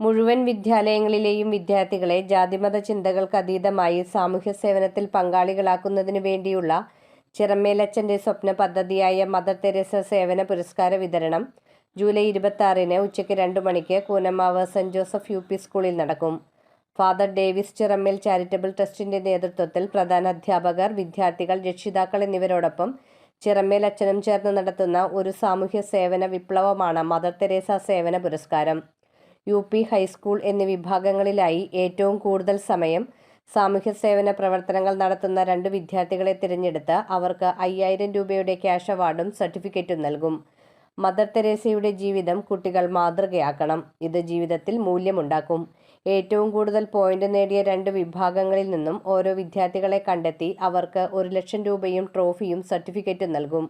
മുഴുവൻ വിദ്യാലയങ്ങളിലെയും വിദ്യാർത്ഥികളെ ജാതിമത ചിന്തകൾക്ക് അതീതമായി സാമൂഹ്യ സേവനത്തിൽ പങ്കാളികളാക്കുന്നതിനു വേണ്ടിയുള്ള ചിറമേലച്ചന്റെ സ്വപ്ന പദ്ധതിയായ മദർ തെരേസ സേവന പുരസ്കാര വിതരണം ജൂലൈ ഇരുപത്തി ആറിന് ഉച്ചയ്ക്ക് രണ്ടു മണിക്ക് Koonamavu saint Joseph U P സ്കൂളിൽ നടക്കും. ഫാദർ ഡേവിസ് ചിറമ്മേൽ ചാരിറ്റബിൾ ട്രസ്റ്റിന്റെ നേതൃത്വത്തിൽ പ്രധാന അധ്യാപകർ വിദ്യാർത്ഥികൾ രക്ഷിതാക്കൾ എന്നിവരോടൊപ്പം ചിറമ്മേൽ അച്ഛനും ചേർന്ന് നടത്തുന്ന ഒരു സാമൂഹ്യ സേവന വിപ്ലവമാണ് മദർ തെരേസ സേവന പുരസ്കാരം. യു പി ഹൈസ്കൂൾ എന്നീ വിഭാഗങ്ങളിലായി ഏറ്റവും കൂടുതൽ സമയം സാമൂഹ്യ സേവന പ്രവർത്തനങ്ങൾ നടത്തുന്ന രണ്ട് വിദ്യാർത്ഥികളെ തിരഞ്ഞെടുത്ത് അവർക്ക് അയ്യായിരം രൂപയുടെ ക്യാഷ് അവാർഡും സർട്ടിഫിക്കറ്റും നൽകും. മദർ തെരേസയുടെ ജീവിതം കുട്ടികൾ മാതൃകയാക്കണം. ഇത് ജീവിതത്തിൽ മൂല്യമുണ്ടാക്കും. ഏറ്റവും കൂടുതൽ പോയിന്റ് നേടിയ രണ്ട് വിഭാഗങ്ങളിൽ നിന്നും ഓരോ വിദ്യാർത്ഥികളെ കണ്ടെത്തി അവർക്ക് ഒരു ലക്ഷം രൂപയും ട്രോഫിയും സർട്ടിഫിക്കറ്റും നൽകും.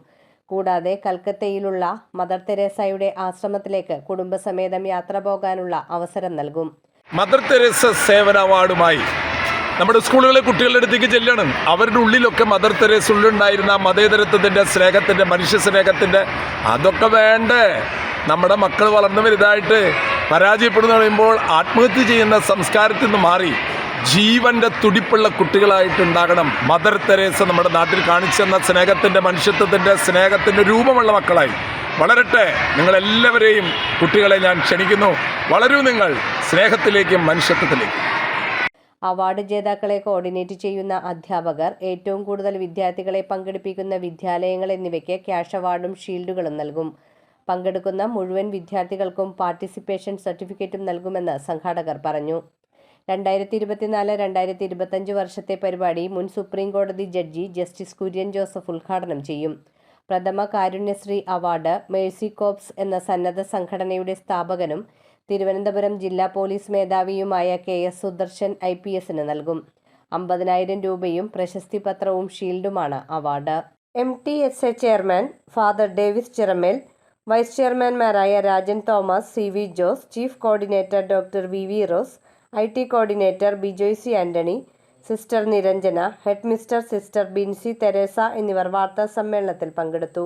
കൂടാതെ കൽക്കത്തയിലുള്ള മദർ തെരേസയുടെ ആശ്രമത്തിലേക്ക് കുടുംബസമേതം യാത്ര പോകാനുള്ള അവസരം നൽകും. മദർ തെരേസ സേവന അവാർഡുമായി നമ്മുടെ സ്കൂളുകളിലെ കുട്ടികളുടെ അടുത്തേക്ക് ചെല്ലണം അവരുടെ ഉള്ളിലൊക്കെ മദർ തെരേസ ഉള്ളിലുണ്ടായിരുന്ന മതേതരത്വത്തിന്റെ സ്നേഹത്തിന്റെ മനുഷ്യ സ്നേഹത്തിന്റെ അതൊക്കെ വേണ്ടേ? നമ്മുടെ മക്കൾ വളർന്നു വലുതായിട്ട് പരാജയപ്പെടുന്നു പറയുമ്പോൾ ആത്മഹത്യ ചെയ്യുന്ന സംസ്കാരത്തിൽ നിന്ന് മാറി ജീവന്റെ തുടിപ്പുള്ള കുട്ടികളായിട്ടുണ്ടാകണം. മദർ തെരേസ നമ്മുടെ നാട്ടിൽ കാണിച്ചെന്ന സ്നേഹത്തിന്റെ മനുഷ്യത്വത്തിന്റെ സ്നേഹത്തിന്റെ രൂപമുള്ള മക്കളായി. വളരട്ടെ നിങ്ങളെല്ലാവരെയും കുട്ടികളെ ഞാൻ ക്ഷണിക്കുന്നു. വളരൂ നിങ്ങൾ സ്നേഹത്തിലേക്കും മനുഷ്യത്വത്തിലേക്കും. അവാർഡ് ജേതാക്കളെ കോർഡിനേറ്റ് ചെയ്യുന്ന അധ്യാപകർ ഏറ്റവും കൂടുതൽ വിദ്യാർത്ഥികളെ പങ്കെടുപ്പിക്കുന്ന വിദ്യാലയങ്ങൾ എന്നിവയ്ക്ക് ക്യാഷ് അവാർഡും ഷീൽഡുകളും നൽകും. പങ്കെടുക്കുന്ന മുഴുവൻ വിദ്യാർത്ഥികൾക്കും പാർട്ടിസിപ്പേഷൻ സർട്ടിഫിക്കറ്റും നൽകുമെന്ന് സംഘാടകർ പറഞ്ഞു. രണ്ടായിരത്തി ഇരുപത്തിനാല് രണ്ടായിരത്തി ഇരുപത്തഞ്ച് വർഷത്തെ പരിപാടി മുൻ സുപ്രീം കോടതി ജഡ്ജി ജസ്റ്റിസ് കുര്യൻ ജോസഫ് ഉദ്ഘാടനം ചെയ്യും. പ്രഥമ കാരുണ്യശ്രീ അവാർഡ് മേഴ്സി കോപ്സ് എന്ന സന്നദ്ധ സംഘടനയുടെ സ്ഥാപകനും തിരുവനന്തപുരം ജില്ലാ police മേധാവിയുമായ K S Sudarshan I P എസിന് നൽകും. അമ്പതിനായിരം രൂപയും പ്രശസ്തി പത്രവും ഷീൽഡുമാണ് award. M T S A chairman father Davis Chiramel vice ചെയർമാൻമാരായ Rajan Thomas C V Jose chief coordinator doctor V V Rose I T coordinator Bijoy C Antony sister Niranjana head mister sister Binsi Theresa എന്നിവർ വാർത്താ സമ്മേളനത്തിൽ പങ്കെടുത്തു.